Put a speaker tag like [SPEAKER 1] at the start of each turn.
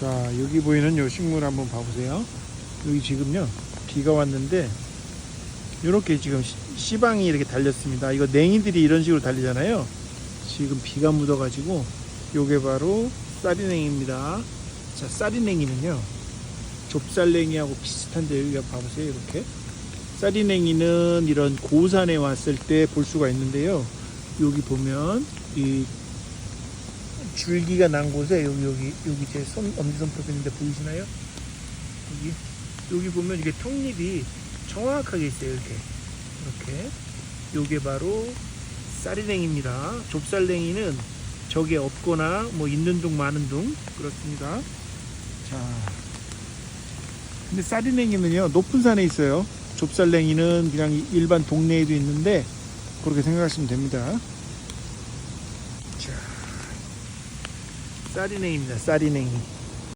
[SPEAKER 1] 자 여기 보이는 요 식물 한번 봐보세요. 여기 지금요 비가 왔는데 이렇게 지금 씨- 씨방이 이렇게 달렸습니다. 이거 냉이들이 이런 식으로 달리잖아요. 지금 비가 묻어 가지고 요게 바로 쌀이냉이입니다. 자 쌀이냉이는요 좁쌀냉이하고 비슷한데 여기 봐보세요 이렇게. 쌀이냉이는 이런 고산에 왔을 때 볼 수가 있는데요. 여기 보면 이 줄기가 난 곳에 여기 여기 여기 제 손 엄지손톱 있는데 보이시나요? 여기. 여기 보면 이게 턱잎이 정확하게 있어요 이렇게. 이렇게. 요게 바로 쌀이냉입니다. 좁쌀냉이는 적에 없거나 뭐 있는 둥 많은 둥. 그렇습니다. 자. 근데 쌀이냉이는요 높은 산에 있어요. 좁쌀냉이는 그냥 일반 동네에도 있는데 그렇게 생각하시면 됩니다 쌀이냉입니다 쌀이냉이